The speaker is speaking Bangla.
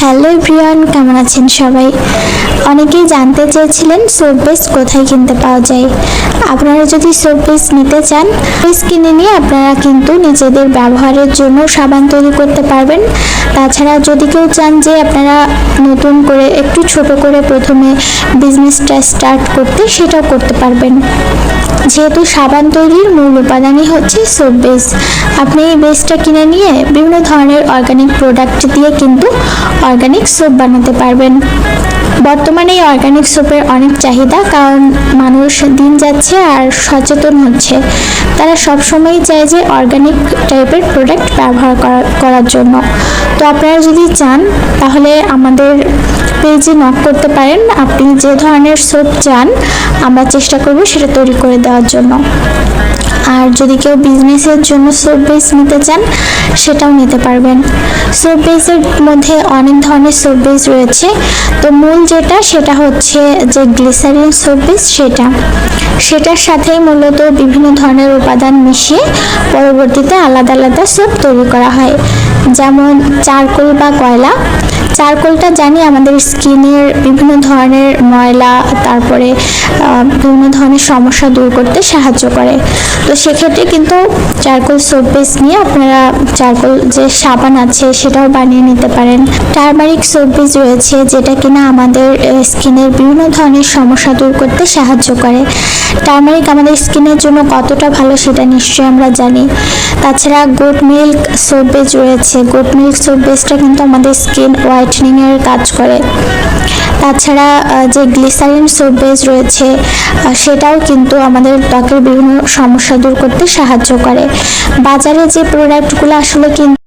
হ্যালো এভরিওয়ান কেমন আছেন সবাই? অনেকেই জানতে চেয়েছিলেন সোপ বেস কোথায় কিনতে পাওয়া যায়। আপনারা যদি সোপ বেস নিতে চান বেস কিনে নিয়ে আপনারা কিন্তু নিজেদের ব্যবহারের জন্য সাবান তৈরি করতে পারবেন। তাছাড়া যদি কেউ চান যে আপনারা নতুন করে, একটু ছোট করে প্রথমে বিজনেসটা স্টার্ট করতে, সেটাও করতে পারবেন। যেহেতু সাবান তৈরির মূল উপাদানই হচ্ছে সোপ বেস আপনি এই বেসটা কিনে নিয়ে বিভিন্ন ধরনের অর্গানিক প্রোডাক্ট দিয়ে কিন্তু অর্গানিক সোপ বানাতে পারবেন। বর্তমানে এই অর্গানিক সোপের অনেক চাহিদা, কারণ মানুষ দিন যাচ্ছে আর সচেতন হচ্ছে। তারা সবসময়ই চায় যে অর্গানিক টাইপের প্রোডাক্ট ব্যবহার করা- করার জন্য। তো আপনারা যদি চান, তাহলে আমাদের পেজে নক করতে পারেন। আপনি যে ধরনের সোপ চান, আমরা চেষ্টা করব সেটা তৈরি করে দেওয়ার জন্য। আর যদি কেউ বিজনেসের জন্য সোপ বেস নিতে চান, সেটাও নিতে পারবেন। সোপ বেসের মধ্যে অনেক ধরনের সোপ বেস রয়েছে। তো মূল যেটা, সেটা হচ্ছে যে গ্লিসারিন সোপ বেস সেটা। সেটার সাথেই মূলত বিভিন্ন ধরনের উপাদান মিশিয়ে পরবর্তীতে আলাদা আলাদা সোপ তৈরি করা হয়। যেমন চারকোল বা কয়লা। চারকোলটা জানি, আমাদের স্কিনের বিভিন্ন ধরনের ময়লা, তারপরে বিভিন্ন ধরনের সমস্যা দূর করতে সাহায্য করে। তো সেক্ষেত্রে কিন্তু চারকোল সোপ বেস নিয়ে আপনারা চারকোল যে সাবান আছে সেটাও বানিয়ে নিতে পারেন। টারমারিক সোপ বেস রয়েছে যেটা কিনা আমাদের স্কিনের বিভিন্ন ধরনের সমস্যা দূর করতে সাহায্য করে। টার্মারিক আমাদের স্কিনের জন্য কতটা ভালো সেটা নিশ্চয়ই আমরা জানি। তাছাড়া গোট মিল্ক সোপ বেস রয়েছে। গোট মিল্ক সোপ বেসটা কিন্তু আমাদের স্কিন হোয়াইটনিং এর কাজ করে। তাছাড়া যে গ্লিসারিন সোপ বেস রয়েছে সেটাও কিন্তু আমাদের ত্বকের বিভিন্ন সমস্যা দূর করতে সাহায্য করে। বাজারে যে প্রোডাক্টগুলো আসলে কিন্তু